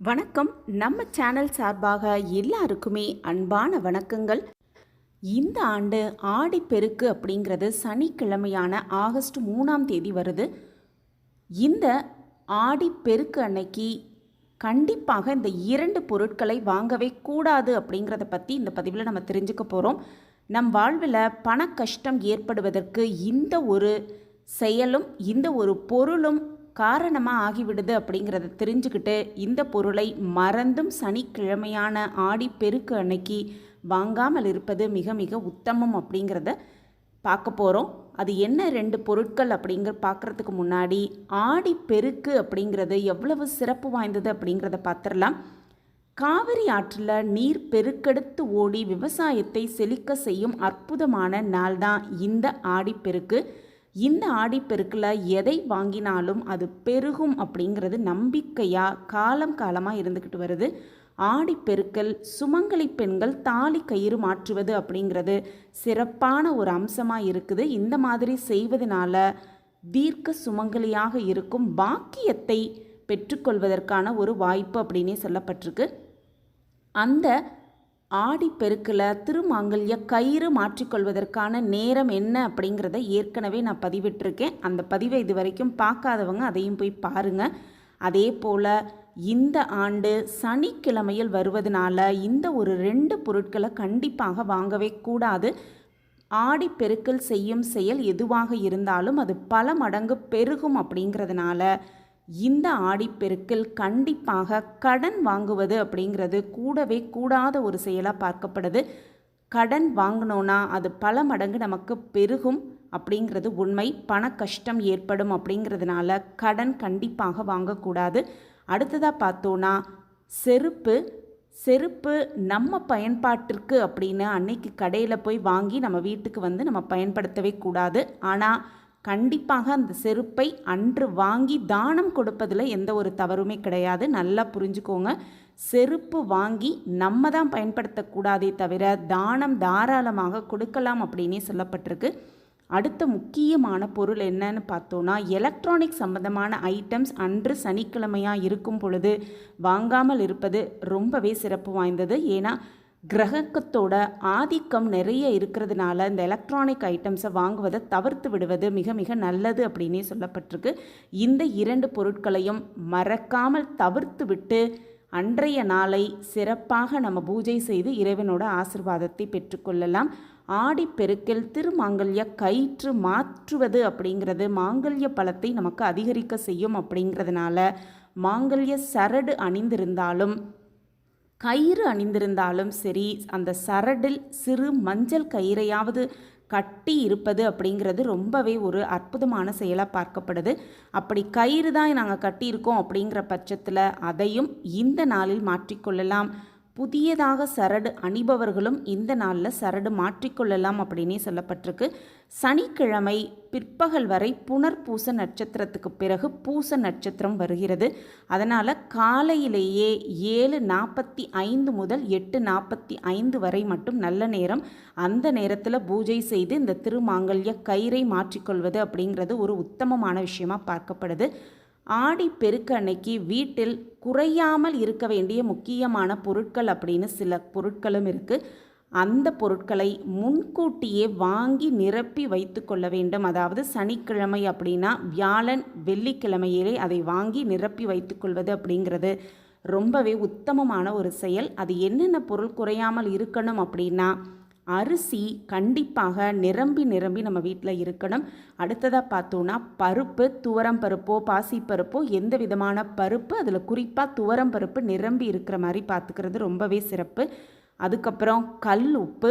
வணக்கம். நம்ம சேனல் சார்பாக எல்லாருக்குமே அன்பான வணக்கங்கள். இந்த ஆண்டு ஆடிப்பெருக்கு அப்படிங்கிறது சனிக்கிழமையான ஆகஸ்ட் மூணாம் தேதி வருது. இந்த ஆடிப்பெருக்கு அன்னைக்கு கண்டிப்பாக இந்த இரண்டு பொருட்களை வாங்கவே கூடாது அப்படிங்கிறத பற்றி இந்த பதிவில் நம்ம தெரிஞ்சுக்க போகிறோம் நம் வாழ்வில் பண கஷ்டம் ஏற்படுவதற்கு இந்த ஒரு செயலும் இந்த ஒரு பொருளும் காரணமாக ஆகிவிடுது அப்படிங்கிறத தெரிஞ்சுக்கிட்டு இந்த பொருளை மறந்தும் சனிக்கிழமையான ஆடி பெருக்கு அன்னைக்கு வாங்காமல் இருப்பது மிக மிக உத்தமம் அப்படிங்கிறத பார்க்க போகிறோம் அது என்ன ரெண்டு பொருட்கள் அப்படிங்கிற பார்க்குறதுக்கு முன்னாடி ஆடி பெருக்கு அப்படிங்கிறது எவ்வளவு சிறப்பு வாய்ந்தது அப்படிங்கிறத பார்த்துடலாம். காவிரி ஆற்றில் நீர் பெருக்கெடுத்து ஓடி விவசாயத்தை செழிக்க செய்யும் அற்புதமான நாள் தான் இந்த ஆடிப்பெருக்கு இந்த ஆடிப்பெருக்கில் எதை வாங்கினாலும் அது பெருகும் அப்படிங்கிறது நம்பிக்கையாக காலம் காலமாக இருந்துக்கிட்டு வருது. ஆடிப்பெருக்கல் சுமங்கலி பெண்கள் தாலி கயிறு மாற்றுவது அப்படிங்கிறது சிறப்பான ஒரு அம்சமாக இருக்குது. இந்த மாதிரி செய்வதனால தீர்க்க சுமங்கலியாக இருக்கும் பாக்கியத்தை பெற்றுக்கொள்வதற்கான ஒரு வாய்ப்பு அப்படின்னே சொல்லப்பட்டிருக்கு. அந்த ஆடிப்பெருக்கில் திருமாங்கல்ய கயிறு மாற்றிக்கொள்வதற்கான நேரம் என்ன அப்படிங்கிறத ஏற்கனவே நான் பதிவிட்டிருக்கேன். அந்த பதிவை இது வரைக்கும் பார்க்காதவங்க அதையும் போய் பாருங்கள் அதே போல் இந்த ஆண்டு சனிக்கிழமையில் வருவதனால இந்த ஒரு ரெண்டு பொருட்களை கண்டிப்பாக வாங்கவே கூடாது. ஆடிப்பெருக்கல் செய்யும் செயல் எதுவாக இருந்தாலும் அது பல மடங்கு பெருகும் அப்படிங்கிறதுனால இந்த ஆடிப்பெருக்கில் கண்டிப்பாக கடன் வாங்குவது அப்படிங்கிறது கூடவே கூடாத ஒரு செயலாக பார்க்கப்படுது. கடன் வாங்கினோன்னா அது பல மடங்கு நமக்கு பெருகும் அப்படிங்கிறது உண்மை. பண கஷ்டம் ஏற்படும் அப்படிங்கிறதுனால கடன் கண்டிப்பாக வாங்கக்கூடாது. அடுத்ததாக பார்த்தோன்னா செருப்பு. செருப்பு நம்ம பயன்பாட்டிற்கு அப்படின்னு அன்னைக்கு கடையில் போய் வாங்கி நம்ம வீட்டுக்கு வந்து நம்ம பயன்படுத்தவே கூடாது. ஆனால் கண்டிப்பாக அந்த செருப்பை அன்று வாங்கி தானம் கொடுப்பதில் எந்த ஒரு தவறுமே கிடையாது. நல்லா புரிஞ்சுக்கோங்க. செருப்பு வாங்கி நம்ம தான் பயன்படுத்தக்கூடாதே தவிர தானம் தாராளமாக கொடுக்கலாம் அப்படின்னே சொல்லப்பட்டிருக்கு. அடுத்த முக்கியமான பொருள் என்னன்னு பார்த்தோன்னா எலக்ட்ரானிக் சம்பந்தமான ஐட்டம்ஸ் அன்று சனிக்கிழமையாக இருக்கும் பொழுது வாங்காமல் இருப்பது ரொம்பவே சிறப்பு வாய்ந்தது. ஏன்னா கிரகத்தோட ஆதிக்கம் நிறைய இருக்கிறதுனால இந்த எலக்ட்ரானிக் ஐட்டம்ஸை வாங்குவதை தவிர்த்து விடுவது மிக மிக நல்லது அப்படின்னே சொல்லப்பட்டிருக்கு. இந்த இரண்டு பொருட்களையும் மறக்காமல் தவிர்த்து விட்டு அன்றைய நாளை சிறப்பாக நம்ம பூஜை செய்து இறைவனோட ஆசிர்வாதத்தை பெற்றுக்கொள்ளலாம் ஆடிப்பெருக்கில் திருமாங்கல்ய கயிற்று மாற்றுவது அப்படிங்கிறது மாங்கல்ய பலத்தை நமக்கு அதிகரிக்க செய்யும் அப்படிங்கிறதுனால மாங்கல்ய சரடு அணிந்திருந்தாலும் கயிறு அணிந்திருந்தாலும் சரி அந்த சரடில் சிறு மஞ்சள் கயிறையாவது கட்டி இருப்பது அப்படிங்கிறது ரொம்பவே ஒரு அற்புதமான செயலாக பார்க்கப்படுது. அப்படி கயிறு தான் நாங்கள் கட்டியிருக்கோம் அப்படிங்கிற பட்சத்தில் அதையும் இந்த நாளில் மாற்றிக்கொள்ளலாம். புதியதாக சரடு அணிபவர்களும் இந்த நாளில் சரடு மாற்றிக்கொள்ளலாம் அப்படின்னே சொல்லப்பட்டிருக்கு. சனிக்கிழமை பிற்பகல் வரை புனர்பூச நட்சத்திரத்துக்கு பிறகு பூச நட்சத்திரம் வருகிறது. அதனால் காலையிலேயே ஏழு நாற்பத்தி ஐந்து முதல் எட்டு நாற்பத்தி ஐந்து வரை மட்டும் நல்ல நேரம். அந்த நேரத்தில் பூஜை செய்து இந்த திருமாங்கல்ய கயிறை மாற்றிக்கொள்வது அப்படிங்கிறது ஒரு உத்தமமான விஷயமாக பார்க்கப்படுது. ஆடி பெருக்கு அன்னைக்கு வீட்டில் குறையாமல் இருக்க வேண்டிய முக்கியமான பொருட்கள் அப்படின்னு சில பொருட்களும் இருக்குது அந்த பொருட்களை முன்கூட்டியே வாங்கி நிரப்பி வைத்து கொள்ள வேண்டும். அதாவது சனிக்கிழமை அப்படின்னா வியாழன் வெள்ளிக்கிழமையிலே அதை வாங்கி நிரப்பி வைத்துக்கொள்வது அப்படிங்கிறது ரொம்பவே உத்தமமான ஒரு செயல். அது என்னென்ன பொருள் குறையாமல் இருக்கணும் அப்படின்னா அரிசி கண்டிப்பாக நிரம்பி நிரம்பி நம்ம வீட்டில் இருக்கணும். அடுத்ததாக பார்த்தோன்னா பருப்பு துவரம் பருப்போ பாசிப்பருப்போ எந்த விதமான பருப்பு அதில் குறிப்பாக துவரம் பருப்பு நிரம்பி இருக்கிற மாதிரி பார்த்துக்கிறது ரொம்பவே சிறப்பு. அதுக்கப்புறம் கல் உப்பு.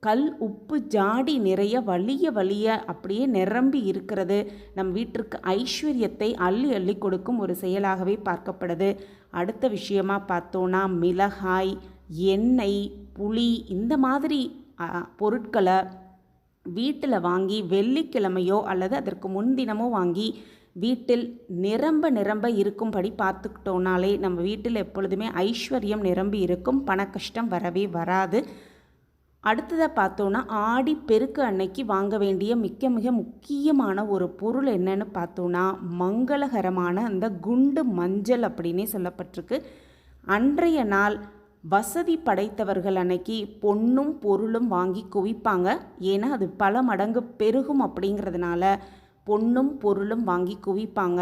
கல் உப்பு ஜாடி நிறைய வலிய வலிய அப்படியே நிரம்பி இருக்கிறது. நம் வீட்டிற்கு ஐஸ்வர்யத்தை அள்ளி அள்ளி கொடுக்கும் ஒரு செயலாகவே பார்க்கப்படுது. அடுத்த விஷயமா பார்த்தோன்னா மிளகாய் எண்ணெய் புளி இந்த மாதிரி பொருட்களை வீட்டில் வாங்கி வெள்ளிக்கிழமையோ அல்லது அதற்கு முன்தினமோ வாங்கி வீட்டில் நிரம்ப நிரம்ப இருக்கும்படி பார்த்துக்கிட்டோனாலே நம்ம வீட்டில் எப்பொழுதுமே ஐஸ்வர்யம் நிரம்பி இருக்கும். பண கஷ்டம் வரவே வராது. அடுத்ததாக பார்த்தோன்னா ஆடி பெருக்கு அன்னைக்கு வாங்க வேண்டிய மிக மிக முக்கியமான ஒரு பொருள் என்னன்னு பார்த்தோன்னா மங்களகரமான அந்த குண்டு மஞ்சள் அப்படின்னே சொல்லப்பட்டிருக்கு. அன்றைய நாள் வசதி படைத்தவர்கள் அன்னைக்கு பொண்ணும் பொருளும் வாங்கி குவிப்பாங்க. ஏன்னா அது பல மடங்கு பெருகும் அப்படிங்கிறதுனால பொண்ணும் பொருளும் வாங்கி குவிப்பாங்க.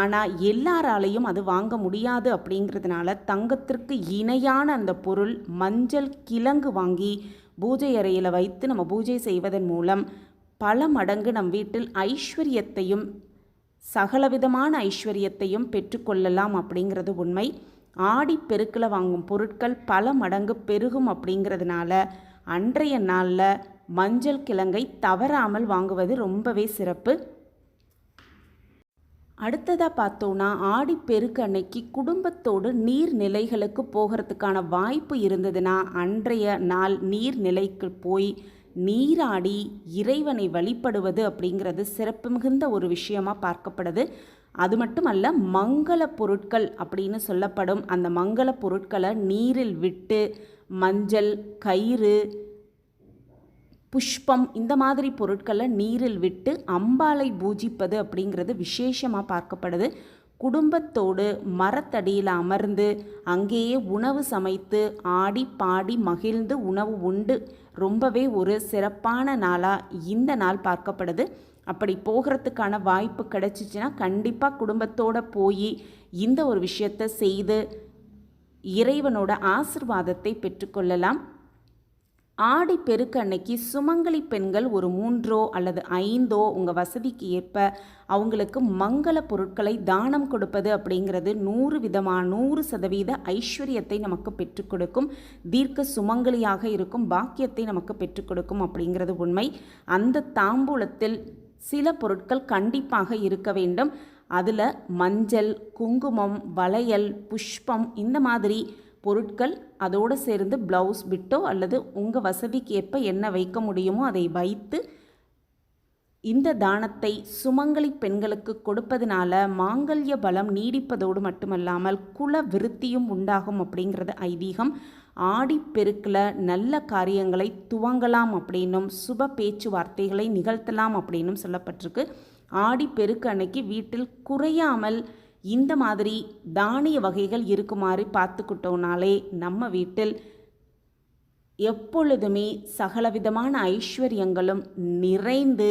ஆனால் எல்லாராலையும் அது வாங்க முடியாது அப்படிங்கிறதுனால தங்கத்திற்கு இணையான அந்த பொருள் மஞ்சள் கிழங்கு வாங்கி பூஜை அறையில் வைத்து நம்ம பூஜை செய்வதன் மூலம் பல மடங்கு நம் வீட்டில் ஐஸ்வர்யத்தையும் சகலவிதமான ஐஸ்வர்யத்தையும் பெற்றுக்கொள்ளலாம் அப்படிங்கிறது உண்மை. ஆடி பெருக்கில் வாங்கும் பொருட்கள் பல மடங்கு பெருகும் அப்படிங்கிறதுனால அன்றைய நாளில் மஞ்சள் கிழங்கை தவறாமல் வாங்குவது ரொம்பவே சிறப்பு. அடுத்ததாக பார்த்தோன்னா ஆடிப்பெருக்கு அன்னைக்கு குடும்பத்தோடு நீர்நிலைகளுக்கு போகிறதுக்கான வாய்ப்பு இருந்ததுன்னா அன்றைய நாள் நீர்நிலைக்கு போய் நீராடி இறைவனை வழிபடுவது அப்படிங்கிறது சிறப்பு மிகுந்த ஒரு விஷயமா பார்க்கப்படுது. அது மட்டுமல்ல மங்கள பொருட்கள் அப்படின்னு சொல்லப்படும் அந்த மங்கள பொருட்களை நீரில் விட்டு மஞ்சள் கயிறு புஷ்பம் இந்த மாதிரி பொருட்களை நீரில் விட்டு அம்பாளை பூஜிப்பது அப்படிங்கிறது விசேஷமாக பார்க்கப்படுது. குடும்பத்தோடு மரத்தடியில் அமர்ந்து அங்கேயே உணவு சமைத்து ஆடி பாடி மகிழ்ந்து உணவு உண்டு. ரொம்பவே ஒரு சிறப்பான நாளாக இந்த நாள் பார்க்கப்படுது. அப்படி போகிறதுக்கான வாய்ப்பு கிடைச்சிச்சின்னா கண்டிப்பாக குடும்பத்தோடு போய் இந்த ஒரு விஷயத்தை செய்து இறைவனோட ஆசிர்வாதத்தை பெற்றுக்கொள்ளலாம். ஆடி பெருக்கு அன்னைக்கு சுமங்கலி பெண்கள் ஒரு மூன்றோ அல்லது ஐந்தோ உங்கள் வசதிக்கு ஏற்ப அவங்களுக்கு மங்கள பொருட்களை தானம் கொடுப்பது அப்படிங்கிறது நூறு விதமான நூறு சதவீத ஐஸ்வர்யத்தை நமக்கு பெற்றுக் கொடுக்கும். தீர்க்க சுமங்கலியாக இருக்கும் பாக்கியத்தை நமக்கு பெற்றுக் கொடுக்கும் அப்படிங்கிறது உண்மை. அந்த தாம்பூலத்தில் சில பொருட்கள் கண்டிப்பாக இருக்க வேண்டும். அதில் மஞ்சள் குங்குமம் வளையல் புஷ்பம் இந்த மாதிரி பொருட்கள் அதோடு சேர்ந்து ப்ளவுஸ் பிட்டோ அல்லது உங்கள் வசதிக்கு ஏற்ப என்ன வைக்க முடியுமோ அதை வைத்து இந்த தானத்தை சுமங்கலி பெண்களுக்கு கொடுப்பதனால மாங்கல்ய பலம் நீடிப்பதோடு மட்டுமல்லாமல் குல விருத்தியும் உண்டாகும் அப்படிங்கிறது ஐதீகம். ஆடிப்பெருக்கில் நல்ல காரியங்களை துவங்கலாம் அப்படின்னும் சுப பேச்சுவார்த்தைகளை நிகழ்த்தலாம் அப்படின்னும் சொல்லப்பட்டிருக்கு. ஆடிப்பெருக்கு அன்னைக்கு வீட்டில் குறையாமல் இந்த மாதிரி தானிய வகைகள் இருக்குமாறு பார்த்துக்கிட்டோம்னாலே நம்ம வீட்டில் எப்பொழுதுமே சகலவிதமான ஐஸ்வர்யங்களும் நிறைந்து